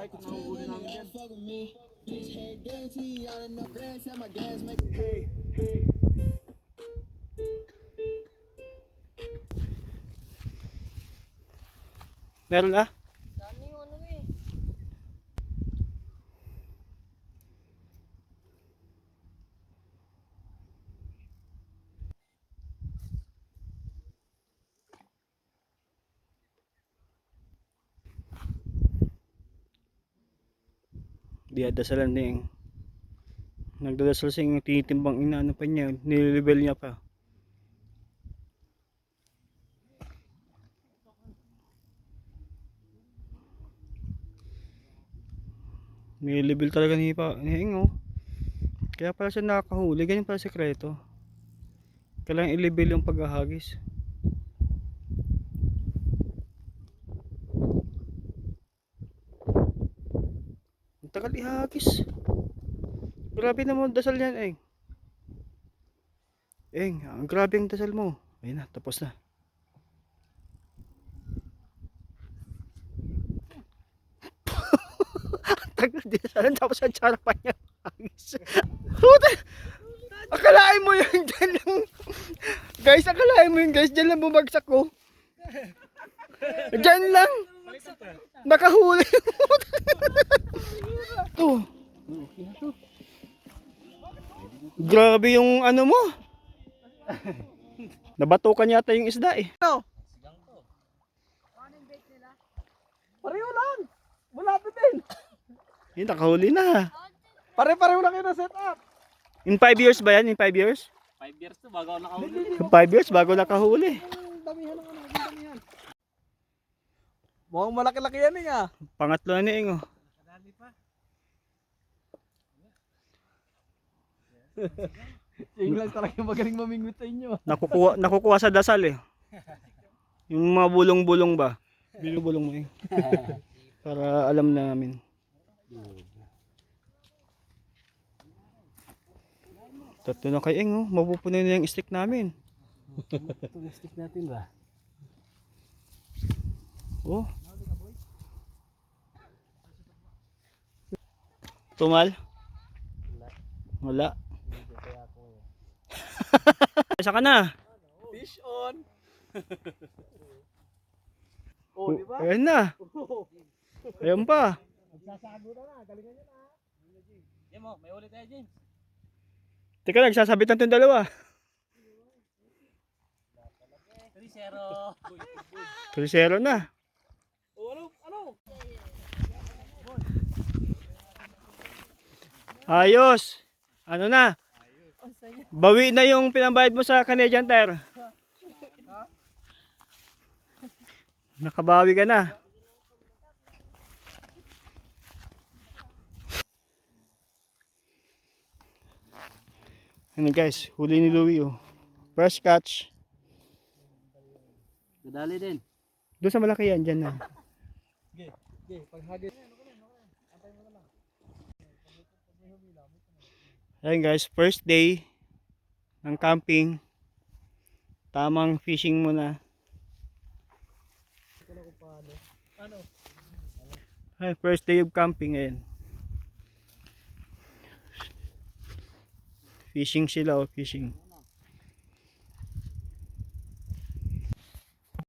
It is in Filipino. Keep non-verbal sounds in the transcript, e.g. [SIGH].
Pike with no Uzi, I'm. Fuck with me. Bitch, head guarantee. I don't know. Glance my gas, make it. Hey, hey. Meron ah? Di dasalan din. Nagdadasal sing tinitimbang inaano pa niya, nililibel niya pa. Nililibel talaga ni pa ni Ingo. Kaya pala siya nakakahuli, ganyan pala sekreto. Kailangan ilibel yung paghahagis. Ang tagal ihagis. Grabe naman dasal yan, Eng. Eng, ang grabe ang dasal mo. Ayun na, tapos na. [LAUGHS] tagal din dasalan, tapos ang tsara pa niya. Puta! Akalain mo yun, [LAUGHS] dyan lang. Guys, akalain mo yun, guys. Dyan lang bumagsak ko. Dyan lang. Nakahuli. [LAUGHS] to. Grabe yung ano mo. Nabatukan yata yung isda eh. Pareho lang! Malapit din! Yun, nakahuli na. Pare-pareho lang na set up! In 5 years ba yan? In 5 years? 5 years to bago ako nakahuli. In 5 years bago nakahuli. Damihan ng ano, damihan. Mukhang malaki-laki yan eh nga. Pangatlo na ni Ingo. Yung lang talaga magaling mamingwit sa inyo. Nakukuha, nakukuha sa dasal eh. Yung mga bulong-bulong ba? Bulong-bulong mo eh. [LAUGHS] Para alam na namin. Tatlo na kay Eng oh. Mapupunin na yung stick namin. Itong stick natin ba? Oh. Tumal? Wala. Isa ka na. Fish on! [LAUGHS] oh, di ba? Ayan na. [LAUGHS] Ayan pa. Nagsasago na na, galingan nyo na. Yan mo, may ulit tayo James. Teka, nagsasabit na itong dalawa. 3-0. 3-0 [LAUGHS] na. Oh, ano? Ano? Ayos. Ano na? Bawi na yung pinambayad mo sa Canadian Tire. Nakabawi ka na. Ano guys, huli ni Louie oh. Fresh catch. Dadali din. Doon sa malaki yan, dyan na. Okay, paghagis. Ayun guys, first day ng camping. Tamang fishing muna. Ano? Ay, first day of camping ngayon. Fishing sila oh, fishing.